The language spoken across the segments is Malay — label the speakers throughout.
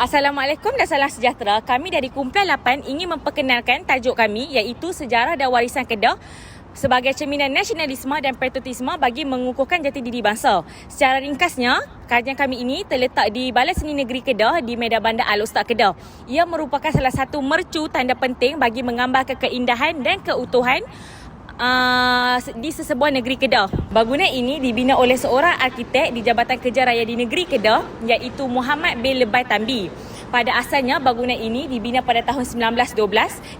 Speaker 1: Assalamualaikum dan salam sejahtera. Kami dari Kumpulan 8 ingin memperkenalkan tajuk kami iaitu Sejarah dan Warisan Kedah sebagai cerminan nasionalisme dan patriotisme bagi mengukuhkan jati diri bangsa. Secara ringkasnya, kajian kami ini terletak di Balai Seni Negeri Kedah di Medan Bandar Al-Ustaz Kedah. Ia merupakan salah satu mercu tanda penting bagi menggambarkan keindahan dan keutuhan Uh, di sesebuah negeri Kedah. Bangunan ini dibina oleh seorang arkitek di Jabatan Kerja Raya di negeri Kedah iaitu Muhammad bin Lebay Tambi. Pada asalnya bangunan ini dibina pada tahun 1912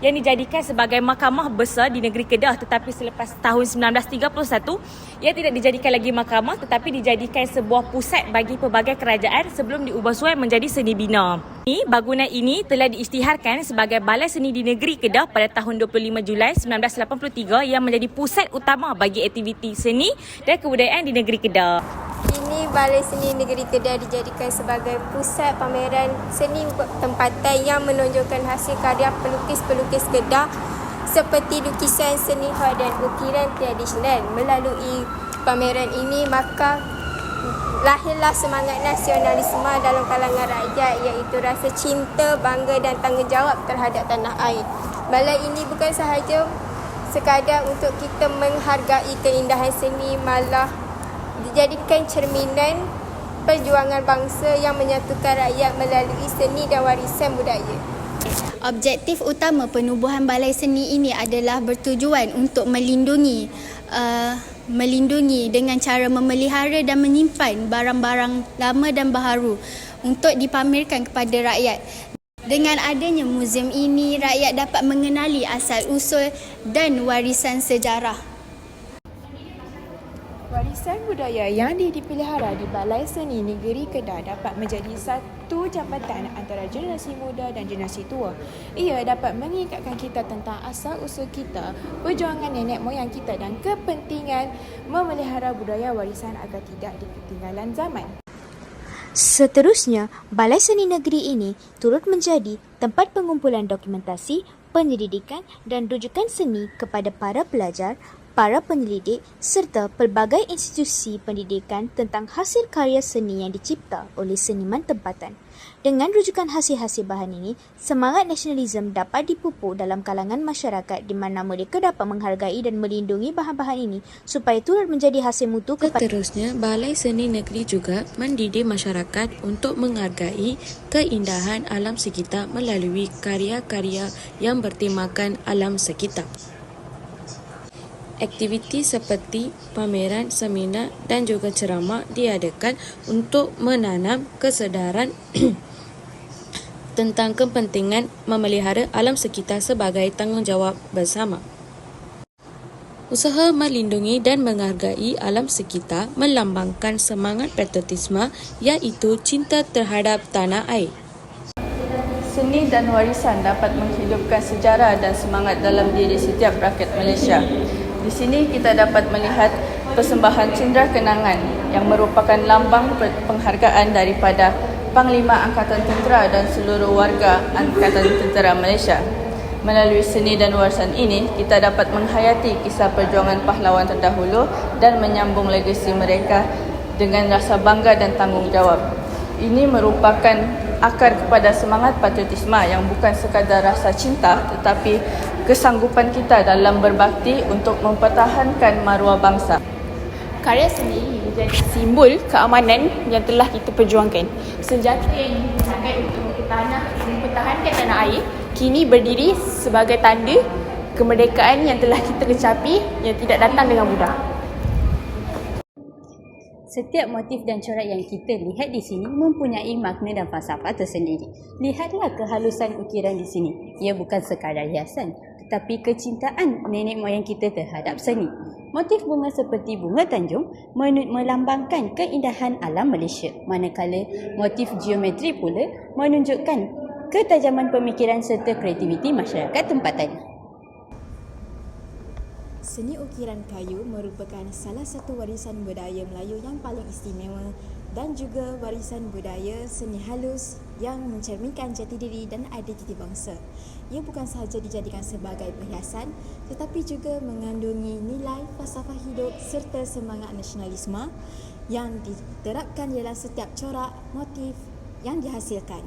Speaker 1: yang dijadikan sebagai mahkamah besar di negeri Kedah tetapi selepas tahun 1931 ia tidak dijadikan lagi mahkamah tetapi dijadikan sebuah pusat bagi pelbagai kerajaan sebelum diubah suai menjadi seni bina. Ini bangunan ini telah diisytiharkan sebagai Balai Seni di Negeri Kedah pada tahun 25 Julai 1983 yang menjadi pusat utama bagi aktiviti seni dan kebudayaan di negeri Kedah.
Speaker 2: Kini Balai Seni Negeri Kedah dijadikan sebagai pusat pameran seni tempatan yang menonjolkan hasil karya pelukis-pelukis Kedah seperti lukisan seni khas dan ukiran tradisional. Melalui pameran ini maka lahirlah semangat nasionalisme dalam kalangan rakyat iaitu rasa cinta, bangga dan tanggungjawab terhadap tanah air. Balai ini bukan sahaja sekadar untuk kita menghargai keindahan seni malah dijadikan cerminan perjuangan bangsa yang menyatukan rakyat melalui seni dan warisan budaya.
Speaker 3: Objektif utama penubuhan balai seni ini adalah bertujuan untuk melindungi uh, melindungi dengan cara memelihara dan menyimpan barang-barang lama dan baharu untuk dipamerkan kepada rakyat. Dengan adanya muzium ini, rakyat dapat mengenali asal usul dan warisan sejarah.
Speaker 4: Warisan budaya yang dipelihara di Balai Seni Negeri Kedah dapat menjadi satu jambatan antara generasi muda dan generasi tua. Ia dapat mengikatkan kita tentang asal-usul kita, perjuangan nenek moyang kita dan kepentingan memelihara budaya warisan agar tidak ketinggalan zaman.
Speaker 5: Seterusnya, Balai Seni Negeri ini turut menjadi tempat pengumpulan dokumentasi, penyelidikan dan rujukan seni kepada para pelajar, para penyelidik serta pelbagai institusi pendidikan tentang hasil karya seni yang dicipta oleh seniman tempatan. Dengan rujukan hasil-hasil bahan ini, semangat nasionalisme dapat dipupuk dalam kalangan masyarakat di mana mereka dapat menghargai dan melindungi bahan-bahan ini supaya turut menjadi hasil mutu kepada
Speaker 6: Seterusnya, Balai Seni Negeri juga mendidik masyarakat untuk menghargai keindahan alam sekitar melalui karya-karya yang bertemakan alam sekitar. Aktiviti seperti pameran, seminar dan juga ceramah diadakan untuk menanam kesedaran tentang kepentingan memelihara alam sekitar sebagai tanggungjawab bersama. Usaha melindungi dan menghargai alam sekitar melambangkan semangat patriotisme iaitu cinta terhadap tanah air.
Speaker 7: Seni dan warisan dapat menghidupkan sejarah dan semangat dalam diri setiap rakyat Malaysia. Di sini kita dapat melihat persembahan cindera kenangan yang merupakan lambang penghargaan daripada Panglima Angkatan Tentera dan seluruh warga Angkatan Tentera Malaysia. Melalui seni dan warisan ini, kita dapat menghayati kisah perjuangan pahlawan terdahulu dan menyambung legasi mereka dengan rasa bangga dan tanggungjawab. Ini merupakan akar kepada semangat patriotisme yang bukan sekadar rasa cinta tetapi kesanggupan kita dalam berbakti untuk mempertahankan maruah bangsa.
Speaker 4: Karya seni menjadi simbol keamanan yang telah kita perjuangkan. Senjata yang digunakan untuk mempertahankan, mempertahankan tanah air kini berdiri sebagai tanda kemerdekaan yang telah kita kecapi yang tidak datang dengan mudah.
Speaker 8: Setiap motif dan corak yang kita lihat di sini mempunyai makna dan falsafah tersendiri. Lihatlah kehalusan ukiran di sini. Ia bukan sekadar hiasan, tetapi kecintaan nenek moyang kita terhadap seni. Motif bunga seperti bunga tanjung melambangkan keindahan alam Malaysia. Manakala motif geometri pula menunjukkan ketajaman pemikiran serta kreativiti masyarakat tempatan.
Speaker 9: Seni ukiran kayu merupakan salah satu warisan budaya Melayu yang paling istimewa dan juga warisan budaya seni halus yang mencerminkan jati diri dan identiti bangsa. Ia bukan sahaja dijadikan sebagai perhiasan tetapi juga mengandungi nilai falsafah hidup serta semangat nasionalisme yang diterapkan dalam setiap corak motif yang dihasilkan.